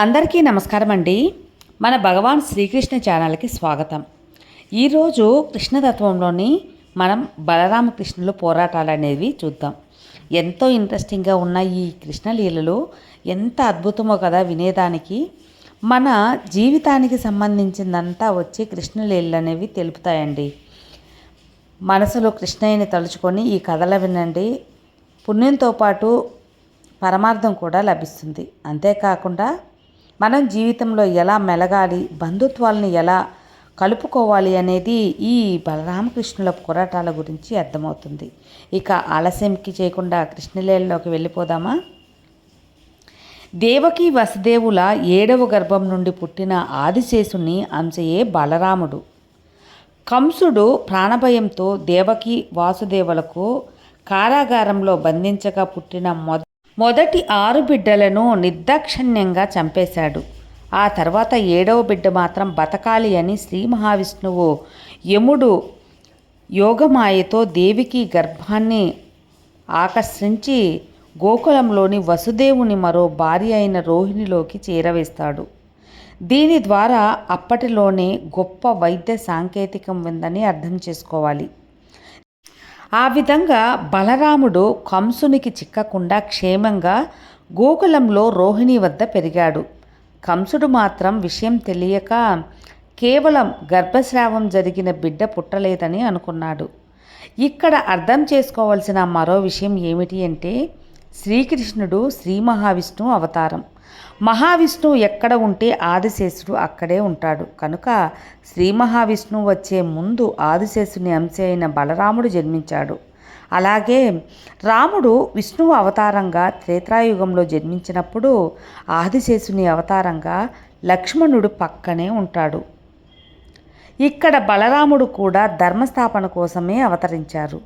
అందరికీ నమస్కారం అండి మన భగవాన్ శ్రీకృష్ణ ఛానల్కి స్వాగతం. ఈరోజు కృష్ణతత్వంలోని మనం బలరామకృష్ణుల పోరాటాలు అనేవి చూద్దాం. ఎంతో ఇంట్రెస్టింగ్గా ఉన్న ఈ కృష్ణలీలలు ఎంత అద్భుతమో కదా వినేదానికి. మన జీవితానికి సంబంధించిందంతా వచ్చి కృష్ణలీలలు అనేవి తెలుపుతాయండి. మనసులో కృష్ణయ్యని తలుచుకొని ఈ కథలు వినండి. పుణ్యంతో పాటు పరమార్థం కూడా లభిస్తుంది. అంతేకాకుండా మనం జీవితంలో ఎలా మెలగాలి బంధుత్వాలను ఎలా కలుపుకోవాలి అనేది ఈ బలరామకృష్ణుల పోరాటాల గురించి అర్థమవుతుంది. ఇక ఆలస్యంకి చేయకుండా కృష్ణలీలలోకి వెళ్ళిపోదామా? దేవకి వసుదేవుల ఏడవ గర్భం నుండి పుట్టిన ఆదిశేషుని అంశయే బలరాముడు. కంసుడు ప్రాణభయంతో దేవకి వాసుదేవులకు కారాగారంలో బంధించగా పుట్టిన మొద మొదటి ఆరు బిడ్డలను నిర్దాక్షిణ్యంగా చంపేశాడు. ఆ తర్వాత ఏడవ బిడ్డ మాత్రం బతకాలి అని శ్రీ మహావిష్ణువు యముడు యోగమాయతో దేవికి గర్భాన్ని ఆకర్షించి గోకులంలోని వసుదేవుని మరో భార్య అయిన రోహిణిలోకి చేరవేస్తాడు. దీని ద్వారా అప్పటిలోనే గొప్ప వైద్య సాంకేతికం ఉందని అర్థం చేసుకోవాలి. ఆ విధంగా బలరాముడు కంసునికి చిక్కకుండా క్షేమంగా గోకులంలో రోహిణి వద్ద పెరిగాడు. కంసుడు మాత్రం విషయం తెలియక కేవలం గర్భస్రావం జరిగిన బిడ్డ పుట్టలేదని అనుకున్నాడు. ఇక్కడ అర్థం చేసుకోవాల్సిన మరో విషయం ఏమిటి అంటే శ్రీకృష్ణుడు శ్రీ మహావిష్ణువు అవతారం. మహావిష్ణువు ఎక్కడ ఉంటే ఆదిశేషుడు అక్కడే ఉంటాడు. కనుక శ్రీ మహావిష్ణువు వచ్చే ముందు ఆదిశేషుని అంశ అయిన బలరాముడు జన్మించాడు. అలాగే రాముడు విష్ణువు అవతారంగా త్రేతాయుగంలో జన్మించినప్పుడు ఆదిశేషుని అవతారంగా లక్ష్మణుడు పక్కనే ఉంటాడు. ఇక్కడ బలరాముడు కూడా ధర్మస్థాపన కోసమే అవతరించారు.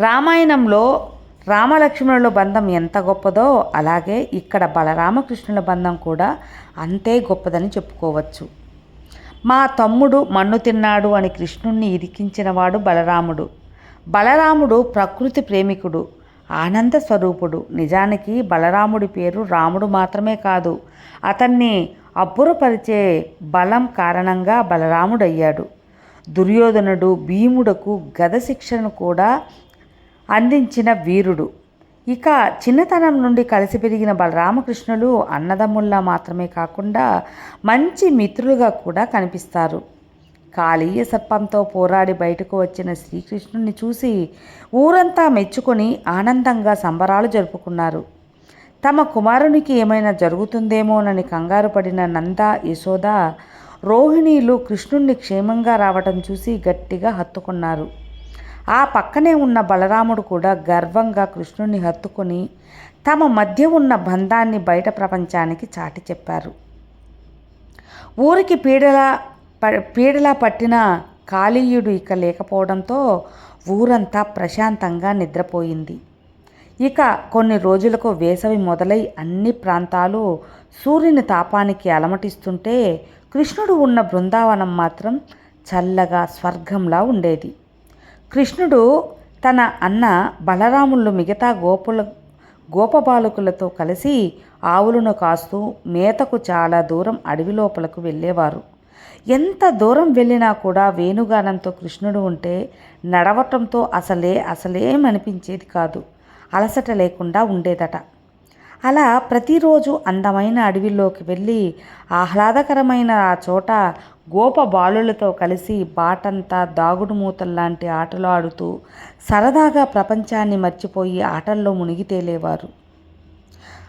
రామాయణంలో రామలక్ష్మణుల బంధం ఎంత గొప్పదో అలాగే ఇక్కడ బలరామకృష్ణుల బంధం కూడా అంతే గొప్పదని చెప్పుకోవచ్చు. మా తమ్ముడు మన్ను తిన్నాడు అని కృష్ణుణ్ణి ఇరికించినవాడు బలరాముడు. బలరాముడు ప్రకృతి ప్రేమికుడు ఆనంద స్వరూపుడు. నిజానికి బలరాముడి పేరు రాముడు మాత్రమే కాదు అతన్ని అబ్బురపరిచే బలం కారణంగా బలరాముడయ్యాడు. దుర్యోధనుడు భీముడకు గద శిక్షను కూడా అందించిన వీరుడు. ఇక చిన్నతనం నుండి కలిసి పెరిగిన బలరామకృష్ణులు అన్నదమ్ముల్లా మాత్రమే కాకుండా మంచి మిత్రులుగా కూడా కనిపిస్తారు. కాళీయ సర్పంతో పోరాడి బయటకు వచ్చిన శ్రీకృష్ణుని చూసి ఊరంతా మెచ్చుకొని ఆనందంగా సంబరాలు జరుపుకున్నారు. తమ కుమారునికి ఏమైనా జరుగుతుందేమోనని కంగారు పడిన నంద యశోద రోహిణీలు కృష్ణుణ్ణి క్షేమంగా రావటం చూసి గట్టిగా హత్తుకున్నారు. ఆ పక్కనే ఉన్న బలరాముడు కూడా గర్వంగా కృష్ణుని హత్తుకొని తమ మధ్య ఉన్న బంధాన్ని బయట ప్రపంచానికి చాటి చెప్పారు. ఊరికి పీడలా పీడలా పట్టిన కాళీయుడు ఇక లేకపోవడంతో ఊరంతా ప్రశాంతంగా నిద్రపోయింది. ఇక కొన్ని రోజులకు వేసవి మొదలై అన్ని ప్రాంతాలు సూర్యుని తాపానికి అలమటిస్తుంటే కృష్ణుడు ఉన్న బృందావనం మాత్రం చల్లగా స్వర్గంలా ఉండేది. కృష్ణుడు తన అన్న బలరాములు మిగతా గోపుల గోపబాలకులతో కలిసి ఆవులను కాస్తూ మేతకు చాలా దూరం అడవి లోపలకు వెళ్ళేవారు. ఎంత దూరం వెళ్ళినా కూడా వేణుగానంతో కృష్ణుడు ఉంటే నడవటంతో అసలే అసలేమనిపించేది కాదు. అలసట లేకుండా ఉండేదట. అలా ప్రతిరోజు అందమైన అడవిలోకి వెళ్ళి ఆహ్లాదకరమైన ఆ చోట గోప బాలులతో కలిసి బాటంతా దాగుడు మూతల్లాంటి ఆటలు ఆడుతూ సరదాగా ప్రపంచాన్ని మర్చిపోయి ఆటల్లో మునిగి తేలేవారు.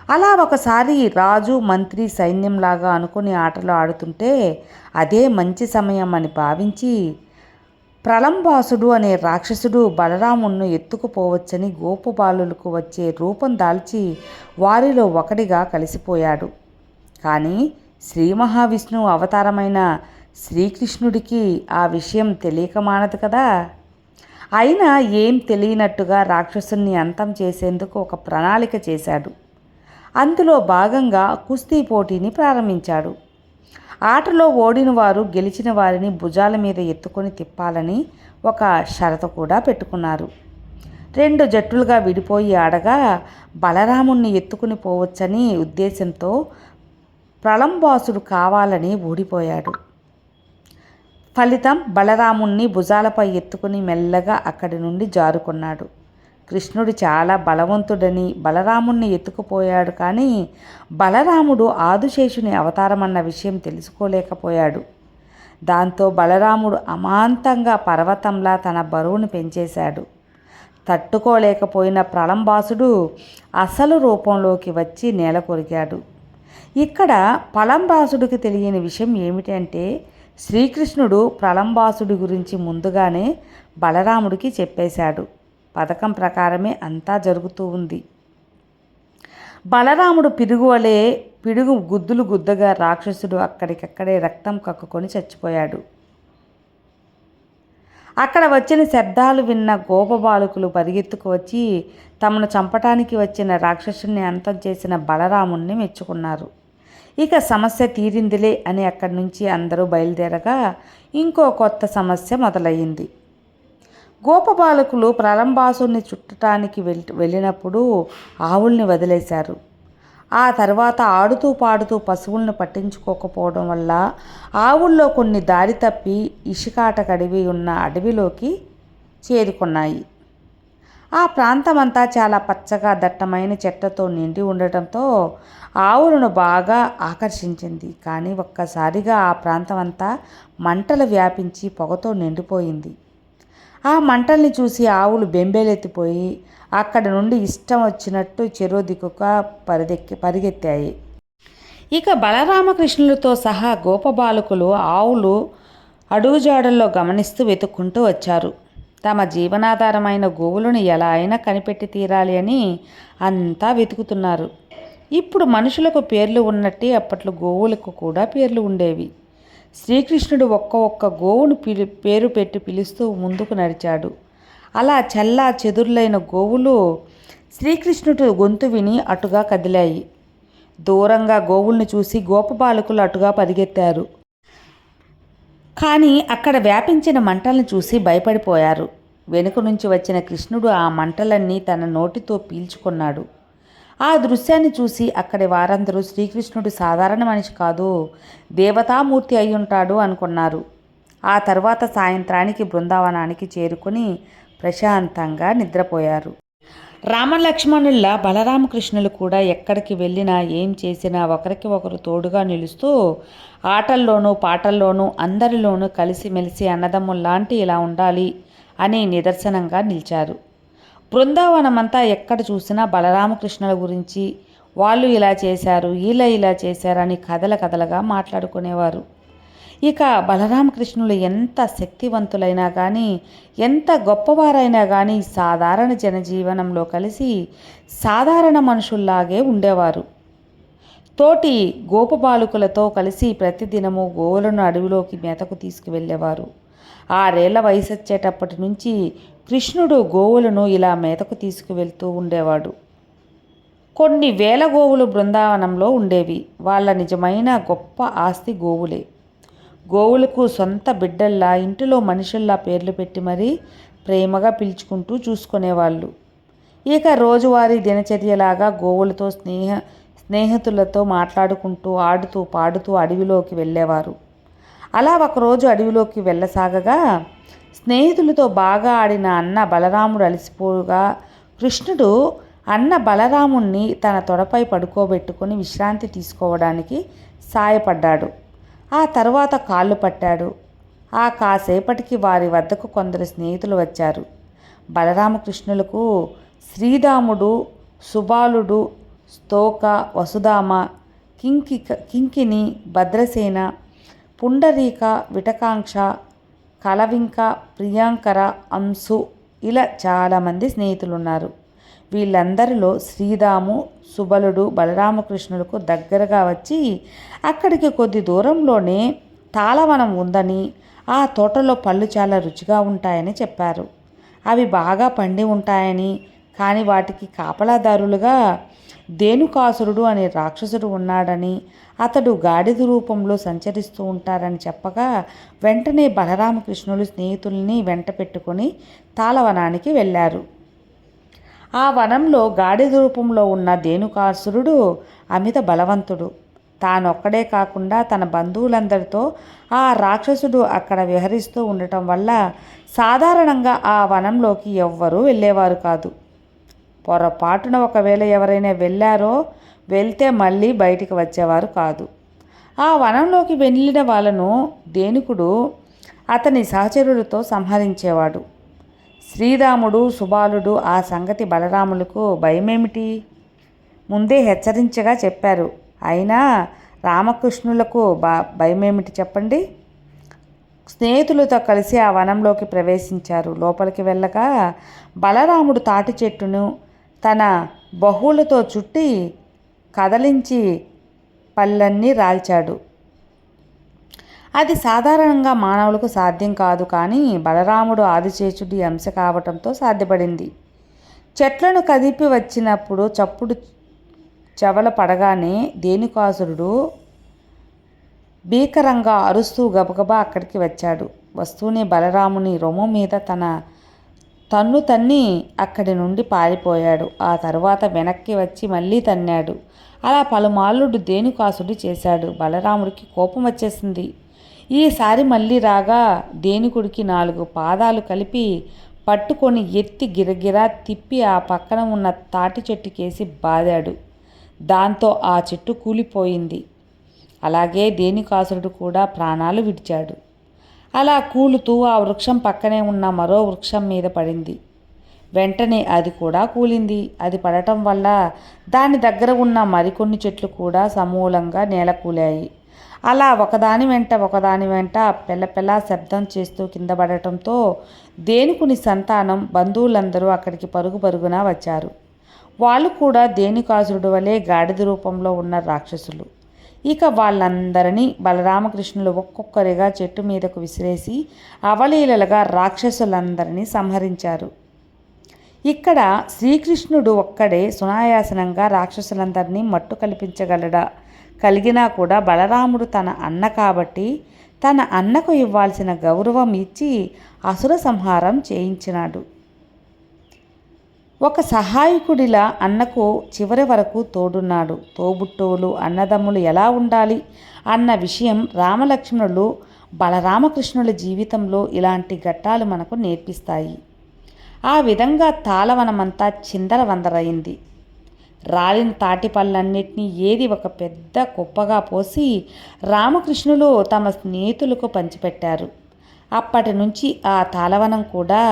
అలా ఒకసారి రాజు మంత్రి సైన్యంలాగా అనుకుని ఆటలు ఆడుతుంటే అదే మంచి సమయం అని భావించి ప్రలంబాసుడు అనే రాక్షసుడు బలరాముణ్ణి ఎత్తుకుపోవచ్చని గోపుబాలులకు వచ్చే రూపం దాల్చి వారిలో ఒకడిగా కలిసిపోయాడు. కానీ శ్రీ మహావిష్ణువు అవతారమైన శ్రీకృష్ణుడికి ఆ విషయం తెలియక మానదు కదా? అయినా ఏం తెలియనట్టుగా రాక్షసుని అంతం చేసేందుకు ఒక ప్రణాళిక చేశాడు. అందులో భాగంగా కుస్తీ పోటీని ప్రారంభించాడు. ఆటలో ఓడిన వారు గెలిచిన వారిని భుజాల మీద ఎత్తుకొని తిప్పాలని ఒక షరతు కూడా పెట్టుకున్నారు. రెండు జట్టులుగా విడిపోయి ఆడగా బలరాముణ్ణి ఎత్తుకుని పోవచ్చని ఉద్దేశంతో ప్రళంబాసుడు కావాలని ఓడిపోయాడు. ఫలితం బలరాముణ్ణి భుజాలపై ఎత్తుకుని మెల్లగా అక్కడి నుండి జారుకున్నాడు. కృష్ణుడు చాలా బలవంతుడని బలరాముణ్ణి ఎత్తుకుపోయాడు కానీ బలరాముడు ఆదుశేషుని అవతారమన్న విషయం తెలుసుకోలేకపోయాడు. దాంతో బలరాముడు అమాంతంగా పర్వతంలా తన బరువును పెంచేశాడు. తట్టుకోలేకపోయిన ప్రళంబాసుడు అసలు రూపంలోకి వచ్చి నేల కొరిగాడు ఇక్కడ పలంబాసుడికి తెలియని విషయం ఏమిటంటే శ్రీకృష్ణుడు ప్రళంబాసుడి గురించి ముందుగానే బలరాముడికి చెప్పేశాడు. పథకం ప్రకారమే అంతా జరుగుతూ ఉంది. బలరాముడు పిరుగువలే పిడుగు గుద్దులు గుద్దగా రాక్షసుడు అక్కడికక్కడే రక్తం కక్కుకొని చచ్చిపోయాడు. అక్కడ వచ్చిన శబ్దాలు విన్న గోపబాలకులు పరిగెత్తుకు వచ్చి తమను చంపటానికి వచ్చిన రాక్షసుని అంతం చేసిన బలరాముణ్ణి మెచ్చుకున్నారు. ఇక సమస్య తీరిందిలే అని అక్కడి నుంచి అందరూ బయలుదేరగా ఇంకో కొత్త సమస్య మొదలయ్యింది. గోపబాలకులు ప్రళంబాసుని చుట్టటానికి వెళ్ వెళ్ళినప్పుడు ఆవుల్ని వదిలేశారు. ఆ తర్వాత ఆడుతూ పాడుతూ పశువులను పట్టించుకోకపోవడం వల్ల ఆవుల్లో కొన్ని దారి తప్పి ఇషికాట కడివి ఉన్న అడవిలోకి చేరుకున్నాయి. ఆ ప్రాంతమంతా చాలా పచ్చగా దట్టమైన చెట్లతో నిండి ఉండటంతో ఆవులను బాగా ఆకర్షించింది. కానీ ఒక్కసారిగా ఆ ప్రాంతమంతా మంటలు వ్యాపించి పొగతో నిండిపోయింది. ఆ మంటల్ని చూసి ఆవులు బెంబేలెత్తిపోయి అక్కడ నుండి ఇష్టం వచ్చినట్టు చెరో దిక్కుగా పరిదెక్కి పరిగెత్తాయి. ఇక బలరామకృష్ణులతో సహా గోపబాలకులు ఆవులు అడుగుజాడల్లో గమనిస్తూ వెతుక్కుంటూ వచ్చారు. తమ జీవనాధారమైన గోవులను ఎలా అయినా కనిపెట్టి తీరాలి అని అంతా వెతుకుతున్నారు. ఇప్పుడు మనుషులకు పేర్లు ఉన్నట్టే అప్పట్లో గోవులకు కూడా పేర్లు ఉండేవి. శ్రీకృష్ణుడు ఒక్క ఒక్క గోవును పిలి పేరు పెట్టి పిలుస్తూ ముందుకు నడిచాడు. అలా చల్లా చెదుర్లైన గోవులు శ్రీకృష్ణుడు గొంతు విని అటుగా కదిలాయి. దూరంగా గోవుల్ని చూసి గోపబాలకులు అటుగా పరిగెత్తారు. కానీ అక్కడ వ్యాపించిన మంటలను చూసి భయపడిపోయారు. వెనుక నుంచి వచ్చిన కృష్ణుడు ఆ మంటలన్నీ తన నోటితో పీల్చుకున్నాడు. ఆ దృశ్యాన్ని చూసి అక్కడి వారందరూ శ్రీకృష్ణుడు సాధారణ మనిషి కాదు దేవతామూర్తి అయి ఉంటాడు అనుకున్నారు. ఆ తర్వాత సాయంత్రానికి బృందావనానికి చేరుకుని ప్రశాంతంగా నిద్రపోయారు. రామలక్ష్మణుల్లా బలరామకృష్ణులు కూడా ఎక్కడికి వెళ్ళినా ఏం చేసినా ఒకరికి ఒకరు తోడుగా నిలుస్తూ ఆటల్లోనూ పాటల్లోనూ అందరిలోనూ కలిసిమెలిసి అన్నదమ్ముల్లాంటి ఇలా ఉండాలి అనే నిదర్శనంగా నిలిచారు. బృందావనమంతా ఎక్కడ చూసినా బలరామకృష్ణుల గురించి వాళ్ళు ఇలా చేశారు ఇలా ఇలా చేశారని కథల కథలుగా మాట్లాడుకునేవారు. ఇక బలరామకృష్ణులు ఎంత శక్తివంతులైనా కానీ ఎంత గొప్పవారైనా కానీ సాధారణ జనజీవనంలో కలిసి సాధారణ మనుషుల్లాగే ఉండేవారు. తోటి గోపబాలుకులతో కలిసి ప్రతిదినము గోవులను అడవిలోకి మేతకు తీసుకువెళ్ళేవారు. ఆరేళ్ళ వయసు వచ్చేటప్పటి నుంచి కృష్ణుడు గోవులను ఇలా మేతకు తీసుకువెళ్తూ ఉండేవాడు. కొన్ని వేల గోవులు బృందావనంలో ఉండేవి. వాళ్ళ నిజమైన గొప్ప ఆస్తి గోవులే. గోవులకు సొంత బిడ్డల్లా ఇంటిలో మనుషుల్లా పేర్లు పెట్టి మరీ ప్రేమగా పిలుచుకుంటూ చూసుకునేవాళ్ళు. ఇక రోజువారీ దినచర్యలాగా గోవులతో స్నేహ స్నేహితులతో మాట్లాడుకుంటూ ఆడుతూ పాడుతూ అడవిలోకి వెళ్ళేవారు. అలా ఒకరోజు అడవిలోకి వెళ్ళసాగగా స్నేహితులతో బాగా ఆడిన అన్న బలరాముడు అలసిపోగా కృష్ణుడు అన్న బలరాముణ్ణి తన తొడపై పడుకోబెట్టుకుని విశ్రాంతి తీసుకోవడానికి సాయపడ్డాడు. ఆ తర్వాత కాళ్ళు పట్టాడు. ఆ కాసేపటికి వారి వద్దకు కొందరు స్నేహితులు వచ్చారు. బలరామకృష్ణులకు శ్రీరాముడు సుబాలుడు స్తోక వసుధామ కింకి కింకిని భద్రసేన పుండరీక విటకాంక్ష కలవింక ప్రియాంకర అంశు ఇలా చాలామంది స్నేహితులు ఉన్నారు వీళ్ళందరిలో శ్రీరాము సుబలుడు బలరామకృష్ణులకు దగ్గరగా వచ్చి అక్కడికి కొద్ది దూరంలోనే తాళవనం ఉందని ఆ తోటలో పళ్ళు చాలా రుచిగా ఉంటాయని చెప్పారు. అవి బాగా పండి ఉంటాయని కానీ వాటికి కాపలాదారులుగా దేనుకాసురుడు అనే రాక్షసుడు ఉన్నాడని అతడు గాడిద రూపంలో సంచరిస్తూ ఉంటారని చెప్పగా వెంటనే బలరామకృష్ణులు స్నేహితుల్ని వెంట పెట్టుకొని తాళవనానికి వెళ్ళారు. ఆ వనంలో గాడిద రూపంలో ఉన్న దేనుకాసురుడు అమిత బలవంతుడు. తానొక్కడే కాకుండా తన బంధువులందరితో ఆ రాక్షసుడు అక్కడ విహరిస్తూ ఉండటం వల్ల సాధారణంగా ఆ వనంలోకి ఎవ్వరూ వెళ్ళేవారు కాదు. పొరపాటున ఒకవేళ ఎవరైనా వెళ్ళారో వెళ్తే మళ్ళీ బయటికి వచ్చేవారు కాదు. ఆ వనంలోకి వెళ్ళిన వాళ్ళను దేనికుడు అతని సహచరులతో సంహరించేవాడు. శ్రీరాముడు సుబాలుడు ఆ సంగతి బలరాములకు భయమేమిటి? ముందే హెచ్చరించగా చెప్పారు. అయినా రామకృష్ణులకు బా భయమేమిటి చెప్పండి? స్నేహితులతో కలిసి ఆ వనంలోకి ప్రవేశించారు. లోపలికి వెళ్ళగా బలరాముడు తాటి చెట్టును తన బహువులతో చుట్టి కదలించి పళ్ళన్నీ రాల్చాడు. అది సాధారణంగా మానవులకు సాధ్యం కాదు కానీ బలరాముడు ఆదిచేచుడి అంశ కావటంతో సాధ్యపడింది. చెట్లను కదిపి వచ్చినప్పుడు చప్పుడు చెవల పడగానే దేనికాసురుడు భీకరంగా అరుస్తూ గబగబా అక్కడికి వచ్చాడు. వస్తూనే బలరాముని రొమ్ము మీద తన తన్ను తన్ని అక్కడి నుండి పారిపోయాడు. ఆ తర్వాత వెనక్కి వచ్చి మళ్ళీ తన్నాడు. అలా పలుమాలుడు దేనికాసుడు చేశాడు. బలరాముడికి కోపం వచ్చేసింది. ఈసారి మళ్ళీ రాగా దేనికుడికి నాలుగు పాదాలు కలిపి పట్టుకొని ఎత్తి గిరగిరా తిప్పి ఆ పక్కన ఉన్న తాటి చెట్టుకేసి బాదాడు. దాంతో ఆ చెట్టు కూలిపోయింది. అలాగే దేనికాసురుడు కూడా ప్రాణాలు విడిచాడు. అలా కూలుతూ ఆ వృక్షం పక్కనే ఉన్న మరో వృక్షం మీద పడింది. వెంటనే అది కూడా కూలింది. అది పడటం వల్ల దాని దగ్గర ఉన్న మరికొన్ని చెట్లు కూడా సమూలంగా నేల కూలాయి. అలా ఒకదాని వెంట ఒకదాని వెంట పెళ్ళపెళ్ళ శబ్దం చేస్తూ కింద పడటంతో దేనికుని సంతానం బంధువులందరూ అక్కడికి పరుగు పరుగున వచ్చారు. వాళ్ళు కూడా దేనికాసురుడు వలె గాడిద రూపంలో ఉన్న రాక్షసులు. ఇక వాళ్ళందరినీ బలరామకృష్ణులు ఒక్కొక్కరిగా చెట్టు మీదకు విసిరేసి అవలీలలుగా రాక్షసులందరినీ సంహరించారు. ఇక్కడ శ్రీకృష్ణుడు ఒక్కడే సునాయాసనంగా రాక్షసులందరినీ మట్టు కల్పించగలడా? కలిగినా కూడా బలరాముడు తన అన్న కాబట్టి తన అన్నకు ఇవ్వాల్సిన గౌరవం ఇచ్చి అసుర సంహారం చేయించినాడు. ఒక సహాయకుడిలా అన్నకు చివరి వరకు తోడున్నాడు. తోబుట్టువులు అన్నదమ్ములు ఎలా ఉండాలి అన్న విషయం రామలక్ష్మణులు బలరామకృష్ణుల జీవితంలో ఇలాంటి ఘట్టాలు మనకు నేర్పిస్తాయి. ఆ విధంగా తాళవనమంతా చిందరవందరైంది రాలిన తాటిపళ్ళన్నిటినీ ఏది ఒక పెద్ద కుప్పగా పోసి రామకృష్ణులు తమ స్నేహితులకు పంచిపెట్టారు. అప్పటి నుంచి ఆ తాళవనం కూడా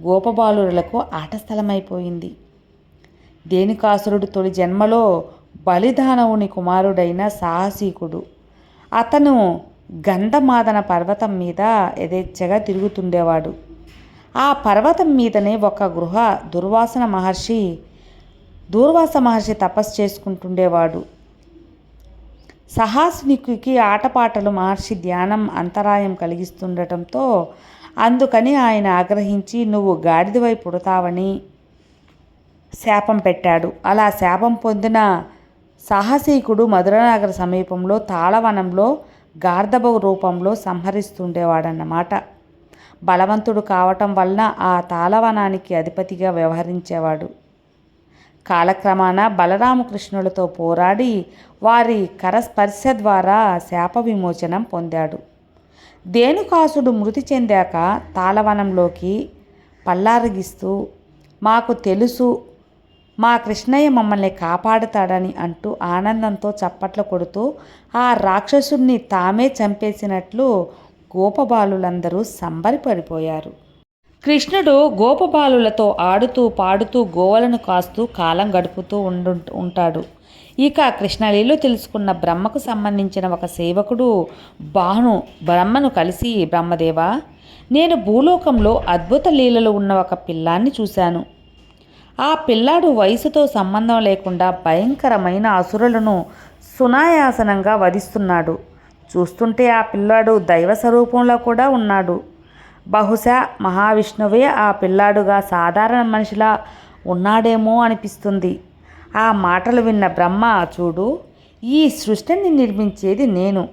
గోపబాలురులకు ఆటస్థలమైపోయింది. దేనికాసురుడు తొలి జన్మలో బలిదానవుని కుమారుడైన సాహసీకుడు. అతను గంధమాదన పర్వతం మీద యథేచ్ఛగా తిరుగుతుండేవాడు. ఆ పర్వతం మీదనే ఒక గృహ దుర్వాసన మహర్షి దూర్వాస మహర్షి తపస్సు చేసుకుంటుండేవాడు. సహాసునికి ఆటపాటలు మహర్షి ధ్యానం అంతరాయం కలిగిస్తుండటంతో అందుకని ఆయన ఆగ్రహించి నువ్వు గాడిదవై పుడతావని శాపం పెట్టాడు. అలా శాపం పొందిన సాహసీకుడు మధురనగర సమీపంలో తాళవనంలో గార్ధబ రూపంలో సంహరిస్తుండేవాడన్నమాట. బలవంతుడు కావటం వలన ఆ తాళవనానికి అధిపతిగా వ్యవహరించేవాడు. కాలక్రమాన బలరామకృష్ణులతో పోరాడి వారి కరస్పర్శ ద్వారా శాప విమోచనం పొందాడు. దేనుకాసుడు మృతి చెందాక తాళవనంలోకి పల్లారగిస్తూ మాకు తెలుసు మా కృష్ణయ్య మమ్మల్ని కాపాడుతాడని అంటూ ఆనందంతో చప్పట్లు కొడుతూ ఆ రాక్షసుడిని తామే చంపేసినట్లు గోపబాలులందరూ సంబరిపడిపోయారు కృష్ణుడు గోపబాలులతో ఆడుతూ పాడుతూ గోవలను కాస్తూ కాలం గడుపుతూ ఉండు ఉంటాడు. ఇక కృష్ణలీలో తెలుసుకున్న బ్రహ్మకు సంబంధించిన ఒక సేవకుడు బాను బ్రహ్మను కలిసి బ్రహ్మదేవ నేను భూలోకంలో అద్భుత లీలలు ఉన్న ఒక పిల్లాన్ని చూశాను. ఆ పిల్లాడు వయసుతో సంబంధం లేకుండా భయంకరమైన అసురులను సునాయాసనంగా వధిస్తున్నాడు. చూస్తుంటే ఆ పిల్లాడు దైవ స్వరూపంలో కూడా ఉన్నాడు. బహుశా మహావిష్ణువే ఆ పిల్లాడుగా సాధారణ మనిషిలా ఉన్నాడేమో అనిపిస్తుంది. ఆ మాటలు విన్న బ్రహ్మ చూడు ఈ సృష్టిని నిర్మించేది నేను.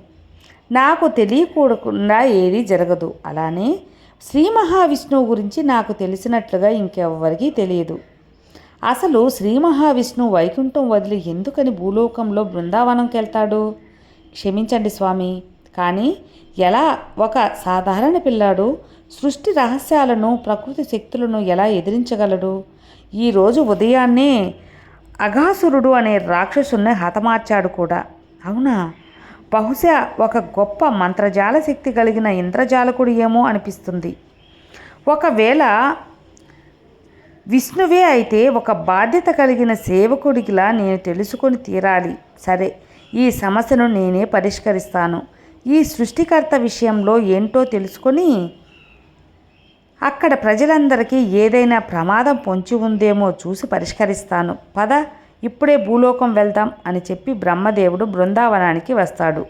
నాకు తెలియకూడకుండా ఏదీ జరగదు. అలానే శ్రీ మహావిష్ణువు గురించి నాకు తెలిసినట్లుగా ఇంకెవ్వరికీ తెలియదు. అసలు శ్రీ మహావిష్ణువు వైకుంఠం వదిలి ఎందుకని భూలోకంలో బృందావనంకి వెళ్తాడు క్షమించండి స్వామి కానీ ఎలా ఒక సాధారణ పిల్లాడు సృష్టి రహస్యాలను ప్రకృతి శక్తులను ఎలా ఎదిరించగలడు? ఈరోజు ఉదయాన్నే అఘాసురుడు అనే రాక్షసుని హతమార్చాడు కూడా. అవునా? బహుశా ఒక గొప్ప మంత్రజాల శక్తి కలిగిన ఇంద్రజాలకుడు ఏమో అనిపిస్తుంది. ఒకవేళ విష్ణువే అయితే ఒక బాధ్యత కలిగిన సేవకుడికిలా నేను తెలుసుకొని తీరాలి. సరే ఈ సమస్యను నేనే పరిష్కరిస్తాను. ఈ సృష్టికర్త విషయంలో ఏంటో తెలుసుకొని అక్కడ ప్రజలందరికీ ఏదైనా ప్రమాదం పొంచి ఉందేమో చూసి పరిష్కరిస్తాను. పద ఇప్పుడే భూలోకం వెళ్దాం అని చెప్పి బ్రహ్మదేవుడు బృందావనానికి వస్తాడు.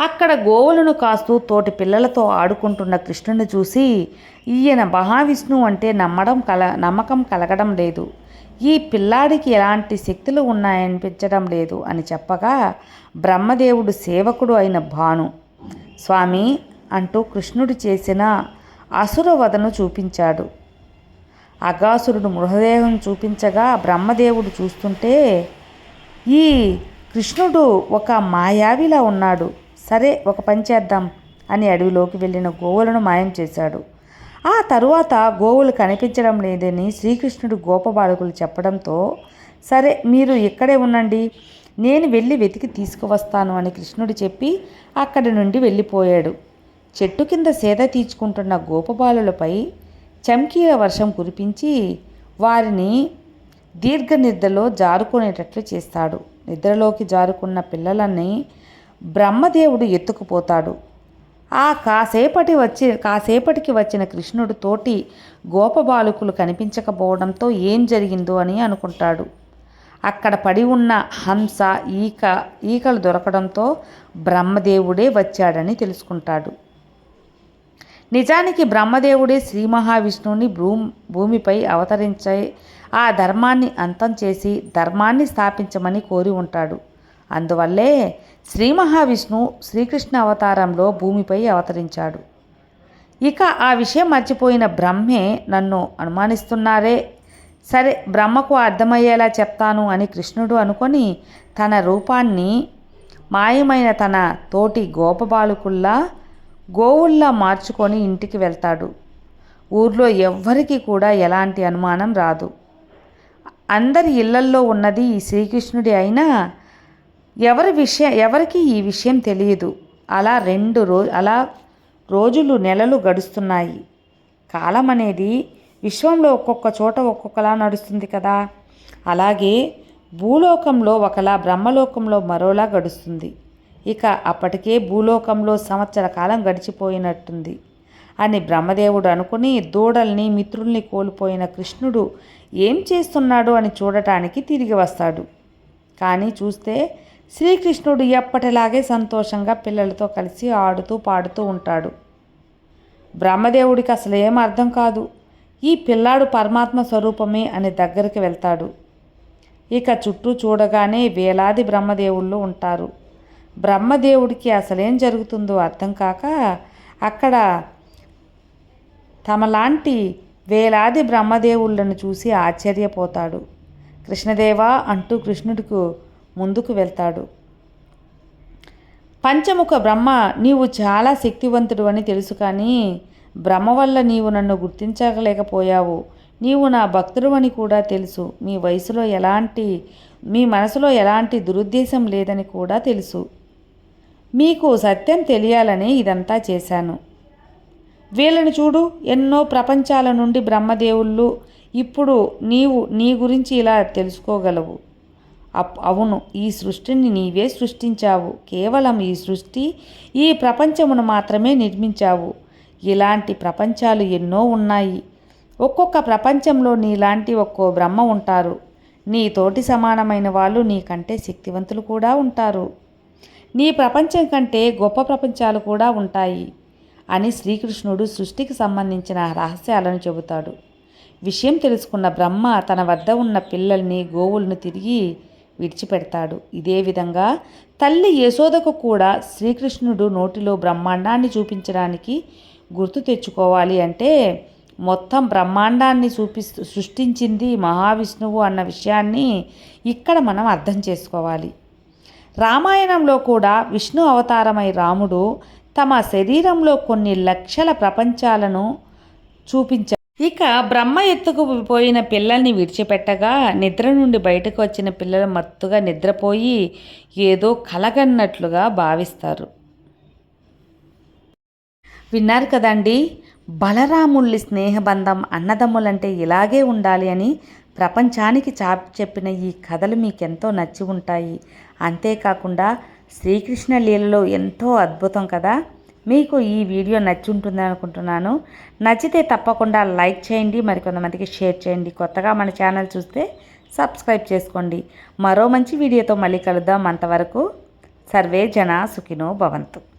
అక్కడ గోవులను కాస్తూ తోటి పిల్లలతో ఆడుకుంటున్న కృష్ణుని చూసి ఈయన మహావిష్ణువు అంటే నమ్మడం కల నమ్మకం కలగడం లేదు. ఈ పిల్లాడికి ఎలాంటి శక్తులు ఉన్నాయనిపించడం లేదు అని చెప్పగా బ్రహ్మదేవుడు సేవకుడు అయిన భాను స్వామి అంటూ కృష్ణుడు చేసిన అసురవదను చూపించాడు. అగాసురుడు మృతదేహం చూపించగా బ్రహ్మదేవుడు చూస్తుంటే ఈ కృష్ణుడు ఒక మాయావిలా ఉన్నాడు. సరే ఒక పని చేద్దాం అని అడవిలోకి వెళ్ళిన గోవులను మాయం చేశాడు. ఆ తరువాత గోవులు కనిపించడం లేదని శ్రీకృష్ణుడు గోపబాలకులు చెప్పడంతో సరే మీరు ఇక్కడే ఉండండి. నేను వెళ్ళి వెతికి తీసుకువస్తాను అని కృష్ణుడు చెప్పి అక్కడి నుండి వెళ్ళిపోయాడు. చెట్టు కింద సేద తీర్చుకుంటున్న గోపబాలులపై చమ్కీల వర్షం కురిపించి వారిని దీర్ఘ నిద్రలో జారుకునేటట్లు చేస్తాడు. నిద్రలోకి జారుకున్న పిల్లలని బ్రహ్మదేవుడు ఎత్తుకుపోతాడు. ఆ కాసేపటి వచ్చి కాసేపటికి వచ్చిన కృష్ణుడు తోటి గోపబాలుకులు కనిపించకపోవడంతో ఏం జరిగిందో అని అనుకుంటాడు. అక్కడ పడి ఉన్న హంస ఈక ఈకలు దొరకడంతో బ్రహ్మదేవుడే వచ్చాడని తెలుసుకుంటాడు. నిజానికి బ్రహ్మదేవుడే శ్రీ మహావిష్ణువుని భూ భూమిపై అవతరించే ఆ ధర్మాన్ని అంతం చేసి ధర్మాన్ని స్థాపించమని కోరి ఉంటాడు. అందువల్లే శ్రీ మహావిష్ణు శ్రీకృష్ణ అవతారంలో భూమిపై అవతరించాడు. ఇక ఆ విషయం మర్చిపోయిన బ్రహ్మే నన్ను అనుమానిస్తున్నారే. సరే బ్రహ్మకు అర్థమయ్యేలా చెప్తాను అని కృష్ణుడు అనుకొని తన రూపాన్ని మాయమైన తన తోటి గోపబాలుకుల్లా గోవుల్లా మార్చుకొని ఇంటికి వెళ్తాడు. ఊర్లో ఎవ్వరికీ కూడా ఎలాంటి అనుమానం రాదు. అందరి ఇళ్ళల్లో ఉన్నది ఈ శ్రీకృష్ణుడి అయినా ఎవరి విషయం ఎవరికి ఈ విషయం తెలియదు. అలా రెండు రో అలా రోజులు నెలలు గడుస్తున్నాయి. కాలం అనేది విశ్వంలో ఒక్కొక్క చోట ఒక్కొక్కలా నడుస్తుంది కదా. అలాగే భూలోకంలో ఒకలా బ్రహ్మలోకంలో మరోలా గడుస్తుంది. ఇక అప్పటికే భూలోకంలో సంవత్సర కాలం గడిచిపోయినట్టుంది అని బ్రహ్మదేవుడు అనుకుని దూడల్ని మిత్రుల్ని కోల్పోయిన కృష్ణుడు ఏం చేస్తున్నాడు అని చూడటానికి తిరిగి వస్తాడు. కానీ చూస్తే శ్రీకృష్ణుడు ఎప్పటిలాగే సంతోషంగా పిల్లలతో కలిసి ఆడుతూ పాడుతూ ఉంటాడు. బ్రహ్మదేవుడికి అసలు ఏం అర్థం కాదు. ఈ పిల్లాడు పరమాత్మ స్వరూపమే అని దగ్గరికి వెళ్తాడు. ఇక చుట్టూ చూడగానే వేలాది బ్రహ్మదేవుళ్ళు ఉంటారు. బ్రహ్మదేవుడికి అసలేం జరుగుతుందో అర్థం కాక అక్కడ తమలాంటి వేలాది బ్రహ్మదేవుళ్ళను చూసి ఆశ్చర్యపోతాడు. కృష్ణదేవా అంటూ కృష్ణుడికు ముందుకు వెళ్తాడు. పంచముఖ బ్రహ్మ నీవు చాలా శక్తివంతుడు అని తెలుసు కానీ బ్రహ్మ వల్ల నీవు నన్ను గుర్తించలేకపోయావు. నీవు నా భక్తుడు అని కూడా తెలుసు. మీ వయసులో ఎలాంటి మీ మనసులో ఎలాంటి దురుద్దేశం లేదని కూడా తెలుసు. మీకు సత్యం తెలియాలని ఇదంతా చేశాను. వీళ్ళని చూడు ఎన్నో ప్రపంచాల నుండి బ్రహ్మదేవుళ్ళు ఇప్పుడు నీవు నీ గురించి ఇలా తెలుసుకోగలవు. అప్ అవును ఈ సృష్టిని నీవే సృష్టించావు. కేవలం ఈ సృష్టి ఈ ప్రపంచమును మాత్రమే నిర్మించావు. ఇలాంటి ప్రపంచాలు ఎన్నో ఉన్నాయి. ఒక్కొక్క ప్రపంచంలో నీలాంటి ఒక్కో బ్రహ్మ ఉంటారు. నీ తోటి సమానమైన వాళ్ళు నీకంటే శక్తివంతులు కూడా ఉంటారు. నీ ప్రపంచం కంటే గొప్ప ప్రపంచాలు కూడా ఉంటాయి అని శ్రీకృష్ణుడు సృష్టికి సంబంధించిన రహస్యాలను చెబుతాడు. విషయం తెలుసుకున్న బ్రహ్మ తన వద్ద ఉన్న పిల్లల్ని గోవులను తిరిగి విడిచిపెడతాడు. ఇదే విధంగా తల్లి యశోదకు కూడా శ్రీకృష్ణుడు నోటిలో బ్రహ్మాండాన్ని చూపించడానికి గుర్తు తెచ్చుకోవాలి అంటే మొత్తం బ్రహ్మాండాన్ని చూపిస్తూ సృష్టించింది మహావిష్ణువు అన్న విషయాన్ని ఇక్కడ మనం అర్థం చేసుకోవాలి. రామాయణంలో కూడా విష్ణు అవతారమై రాముడు తమ శరీరంలో కొన్ని లక్షల ప్రపంచాలను చూపించారు ఇక బ్రహ్మ ఎత్తుకు పోయిన పిల్లల్ని విడిచిపెట్టగా నిద్ర నుండి బయటకు వచ్చిన పిల్లలు మత్తుగా నిద్రపోయి ఏదో కలగన్నట్లుగా భావిస్తారు. విన్నారు కదండి? బలరాముళ్ళి స్నేహబంధం అన్నదమ్ములంటే ఇలాగే ఉండాలి అని ప్రపంచానికి చాపి చెప్పిన ఈ కథలు మీకెంతో నచ్చి ఉంటాయి. అంతేకాకుండా శ్రీకృష్ణ లీలలో ఎంతో అద్భుతం కదా. మీకు ఈ వీడియో నచ్చి ఉంటుంది అనుకుంటున్నాను. నచ్చితే తప్పకుండా లైక్ చేయండి మరికొంతమందికి షేర్ చేయండి. కొత్తగా మన ఛానల్ చూస్తే సబ్స్క్రైబ్ చేసుకోండి. మరో మంచి వీడియోతో మళ్ళీ కలుద్దాం అంతవరకు. సర్వే జన సుఖినో భవంతు.